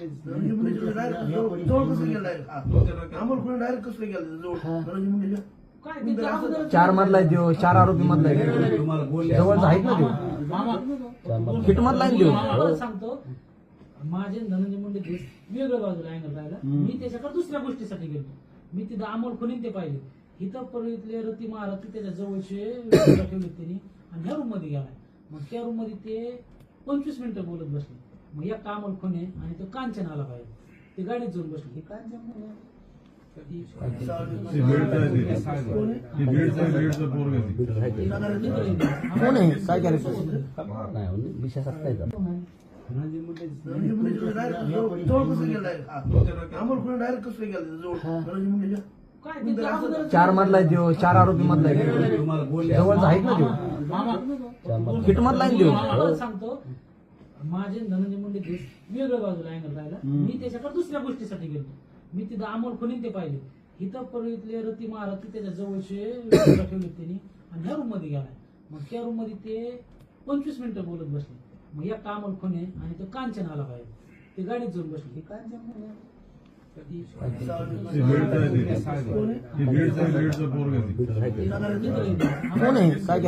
Direct जवळ कसं अमोल कोणी डायरेक्ट कसं गेलं जवळ चार मधला आहे देव चार आरोपी मधला आहे जवळच आहेत ना देव हिट मधला आहे देव सांगतो. माझे धनंजय मुंडे केस वेगळ्या बाजूला अँगल राहिला. मी त्याच्याकडे दुसऱ्या गोष्टीसाठी गेलो. मी तिथं अमोल खुनीन ते पाहिले. इथं परळीतले रती महाराज ते त्याच्या जवळचे ठेवले त्यांनी. आणि ह्या रूममध्ये गेलाय. मग त्या रूममध्ये ते पंचवीस मिनिटं बोलत बसले. मग एक अमोल खुने आणि तो कांचन आला पाहिजे ते गाडीत जाऊन बसले हे कांचन कोण आहे? कोण आहे काय कॅरेक्टर धनंजय मुंडे डायरेक्ट जवळ कसं गेलाय अमोल कोणी डायरेक्ट कसं गेलं जवळ धनंजय मुंडे काय ते अगोदर- चार मधला आहे देव चार आरोपी मधला आहे जवळच आहेत ना देव मामा हिट मधला आहे देव सांगतो माझे धनंजय मुंडे केस वेगळ्या बाजूला अँगल राहिला. मी त्याच्याकडे दुसऱ्या गोष्टीसाठी गेलो मी तिथं अमोल खुनीन ते पाहिले. इथं परळीतले रती महाराज ते त्याच्या जवळचे ठेवले त्यांनी आणि ह्या रूममध्ये गेलाय. मग त्या रूममध्ये ते पंचवीस मिनिटं बोलत बसले. मग एक अमोल खुने आणि तो कांचन आला पाहिजे ते गाडीत जाऊन बसले. हे कांचन कोण आहे? कोण आहे? काय